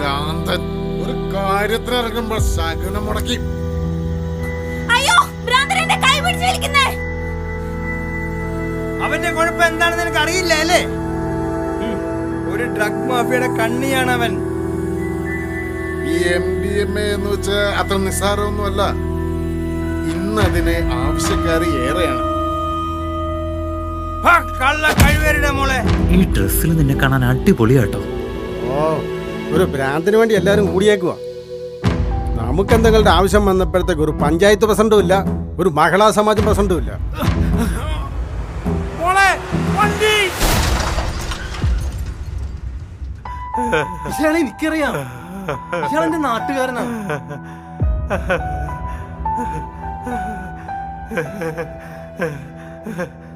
ഒരു കാര്യത്തിനിറങ്ങുമ്പോ ശകുനം മുടക്കി. അയ്യോ ഭ്രാന്തൻ എന്റെ കൈ പിടിച്ച് വലിക്കുന്നേ അവന്റെ കുഴപ്പം എന്താണെന്ന് നിനക്ക് അറിയില്ല അല്ലേ ഒരു ഡ്രഗ് മാഫിയുടെ കണ്ണിയാണ് അവൻ ഈ എം ഡി എം എ എന്ന് വെച്ചാൽ അത്ര നിസ്സാരമൊന്നുമല്ല. ഇന്ന് അതിന് ആവശ്യക്കാർ ഏറെയാണ് ഈ ഡ്രസ്സിൽ നിന്നെ കാണാൻ അടിപൊളിയാട്ടോ. ഓ ഒരു ഭ്രാന്തിന് വേണ്ടി എല്ലാവരും കൂടിയേക്കുക നമുക്ക് എന്തെങ്കിലും ആവശ്യം വന്നപ്പോഴത്തേക്ക് ഒരു പഞ്ചായത്ത് പ്രസിഡന്റും ഇല്ല ഒരു മഹിളാ സമാജം പ്രസിഡന്റും ഇല്ല. ഇയാളെ ഇയാൾ എന്റെ നാട്ടുകാരനാണ്.